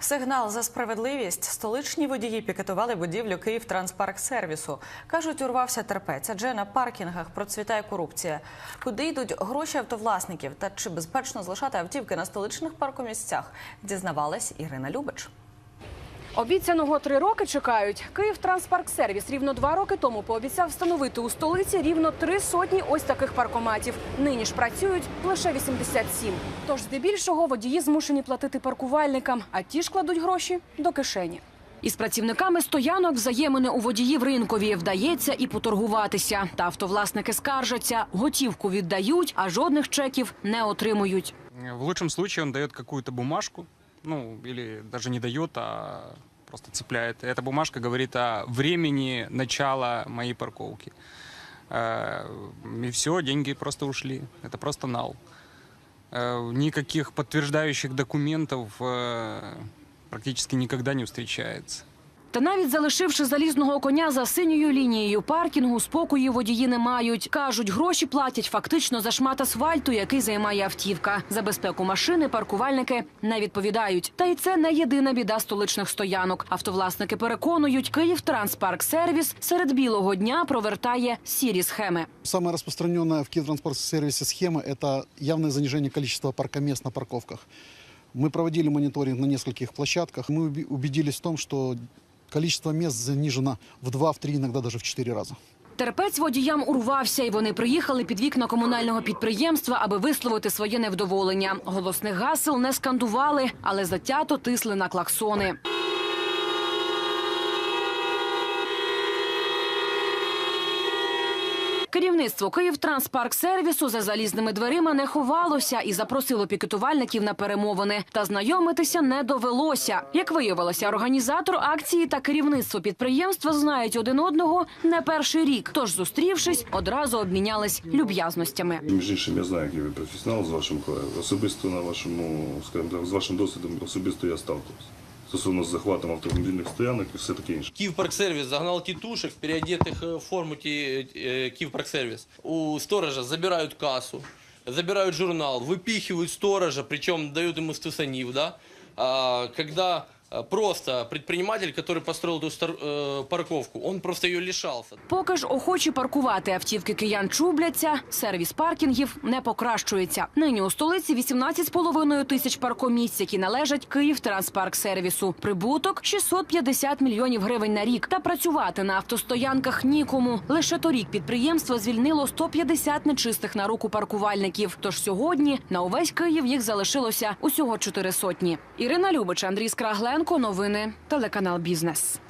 Сигнал за справедливість. Столичні водії пікетували будівлю Київтранспарксервісу. Кажуть, урвався терпець, адже на паркінгах процвітає корупція. Куди йдуть гроші автовласників та чи безпечно залишати автівки на столичних паркомісцях, дізнавалась Ірина Любич. Обіцяного три роки чекають. Київтранспарксервіс рівно два роки тому пообіцяв встановити у столиці рівно три сотні ось таких паркоматів. Нині ж працюють лише 87. Тож здебільшого водії змушені платити паркувальникам, а ті ж кладуть гроші до кишені. Із працівниками стоянок взаємини у водіїв ринкові вдається і поторгуватися. Та автовласники скаржаться, готівку віддають, а жодних чеків не отримують. В лучшем случае он дает какую-то бумажку, ну или даже не дает, а просто цепляет. Эта бумажка говорит о времени начала моей парковки. Э, И все, деньги просто ушли. Это просто нал. Э, Никаких подтверждающих документов э, практически никогда не встречается. Та навіть залишивши залізного коня за синьою лінією паркінгу, спокою водії не мають. Кажуть, гроші платять фактично за шмат асфальту, який займає автівка. За безпеку машини паркувальники не відповідають. Та й це не єдина біда столичних стоянок. Автовласники переконують, Київтранспарксервіс серед білого дня провертає сірі схеми. Самая распространенная в Киевтранспорт-сервисе схема – это явное занижение количества паркомест на парковках. Мы проводили мониторинг на нескольких площадках. Мы уби- убедились в том, что количество мест занижено в 2, в 3, иногда даже в 4 раза. Терпець водіям урвався, і вони приїхали під вікна комунального підприємства, аби висловити своє невдоволення. Голосних гасел не скандували, але затято тисли на клаксони. Керівництво Київтранспарксервісу за залізними дверима не ховалося і запросило пікетувальників на перемовини. Та знайомитися не довелося. Як виявилося, організатор акції та керівництво підприємства знають один одного не перший рік. Тож, зустрівшись, одразу обмінялись люб'язностями. Між іншим, я знаю, який ви професіонал з вашим колегою. Особисто на вашому, скажімо так, з вашим досвідом особисто я сталкивався Стосовно з захватом автомобільних стоянок і все таке інше. Киевпарксервис загнал тетушек, переодетых э, в форму ки- э, Киевпарксервис. У сторожа забирают кассу, забирают журнал, выпихивают сторожа, причем дают ему стусанив, да? А, когда а, просто предприниматель, который построил эту стар- э, парковку, он просто ее лишался. Поки ж охочі паркувати автівки киян чубляться, сервіс паркінгів не покращується. Нині у столиці 18,5 тисяч паркомісць, які належать Київтранспарксервісу. Прибуток 650 мільйонів гривень на рік. Та працювати на автостоянках нікому. Лише торік підприємство звільнило 150 нечистих на руку паркувальників. Тож сьогодні на увесь Київ їх залишилося усього чотири сотні. Ірина Любич, Андрій Скрагленко. Новини телеканал Бізнес.